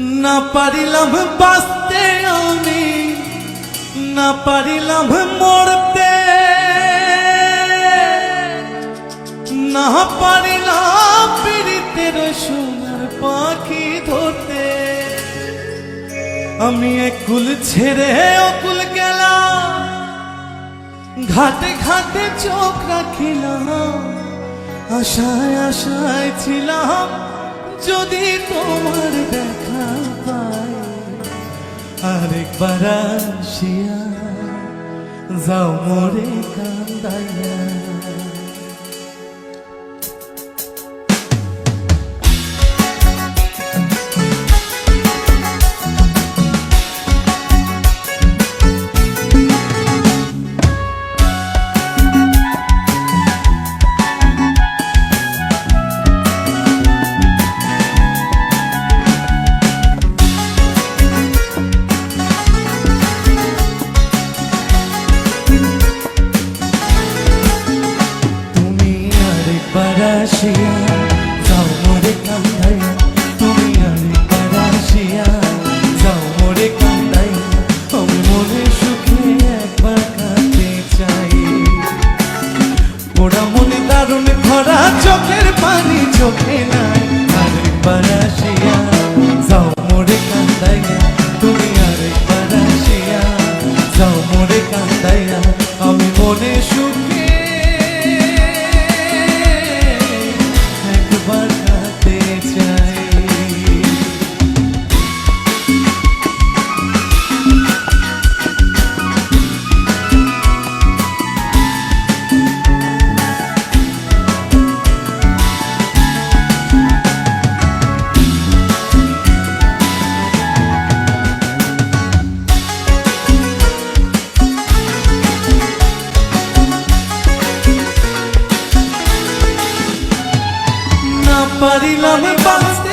না পারিলাম বাঁচতে আমি, না পারিলাম মরতে। না পারিলাম পীড়িতের সোনার পাখি ধরতে। আমি এক কুল ছেড়ে অকুল গেলাম, ঘাটে ঘাটে চোখ রাখিলাম, আশায় আশায় ছিলাম যদি তোমার দেখা পাই আরেকবার আসিয়া যাও মোরে কান্দাইয়া। আসিয়া যাও মরে কান্দাইয়া, তুমি আরেকবার আসিয়া যাও মরে কান্দাইয়া, আমি মনে সুখে একবার কাঁদতে চাই। ওরা মনে দারুণ ভরা চোখের পানি, চোখে নাই আরেকবার আসিয়া। যাও মরে কান্দাইয়া, তুমি আরেকবার আসিয়া। যাও মরে কান্দাইয়া, আমি মনে সুখে পারিলাম বাঁচতে।